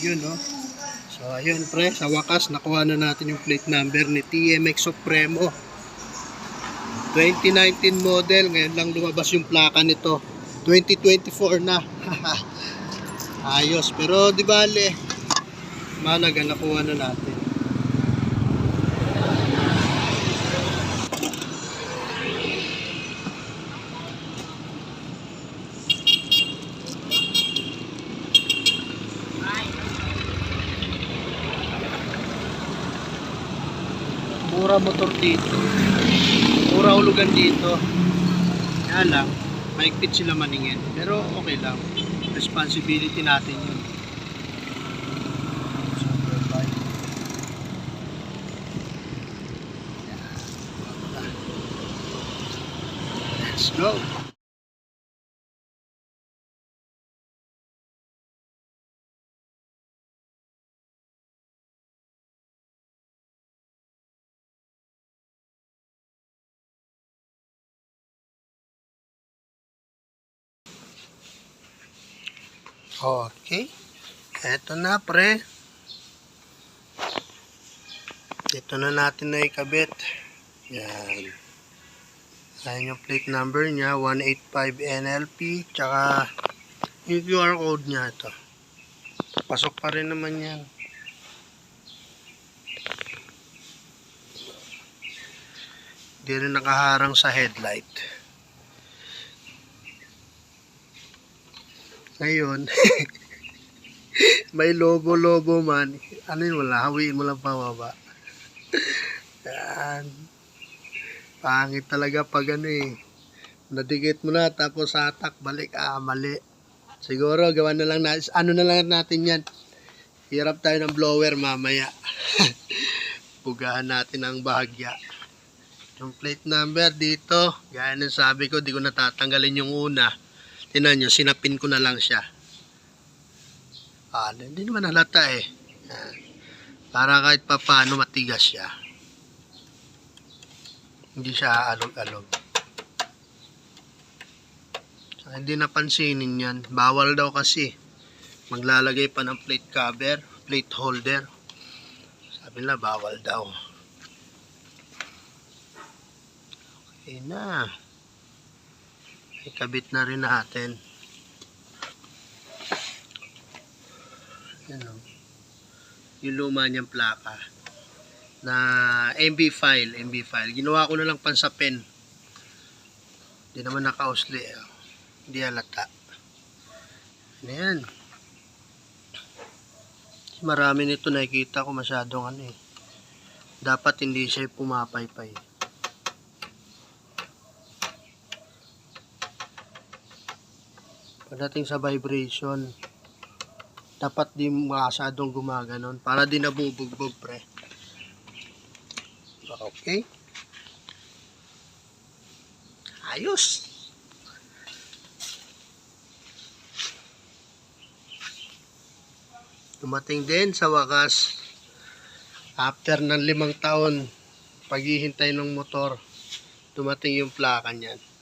Yun, no? So, ayun, pre. Sa wakas, nakuha na natin yung plate number ni TMX Supremo. 2019 model. Ngayon lang lumabas yung plaka nito. 2024 na. Ayos. Pero, di bale, malaga nakuha na natin. Mura motor dito. Mura hulugan dito. Kaya lang, maigpit sila maningin. Pero okay lang. Responsibility natin yun. Let's go. Okay. Eto na pre. Ito na natin na ikabit. Yan. Ayan yung plate number niya. 185 NLP. Tsaka yung QR code niya ito. Pasok pa rin naman yan. Hindi rin nakaharang sa headlight. Ngayon, may lobo-lobo man. Ano yun wala? Hawiin mo lang pababa. Yan. Pangit talaga pag ano eh. Nadikit mo na tapos hatak balik. Ah, mali. Siguro gawa na lang natin. Ano na lang natin yan. Hirap tayo ng blower mamaya. Pugahan natin ang bahagya. Yung plate number dito, gaya ng sabi ko, di ko natatanggalin yung una. Tinan nyo, sinapin ko na lang siya. Ah, hindi naman halata eh. Yan. Para kahit pa paano matigas siya. Hindi siya alog-alog. So, hindi napansinin yan. Bawal daw kasi. Maglalagay pa ng plate cover, plate holder. Sabi nila, bawal daw. Okay na. Ikabit na rin natin. Yan o. Yung luma niyang plaka. Na MB file, MB file. Ginawa ko na lang pan sa pen. Hindi naman nakausli. eh. Hindi halata. Ano yan? Marami nito nakikita ko masyadong ano eh. Dapat hindi siya pumapaypay. Pagdating sa vibration, dapat di masyadong gumaganon para di nabubugbog pre. Okay? Ayos! Dumating din sa wakas after ng limang taon paghihintay ng motor dumating yung plaka niyan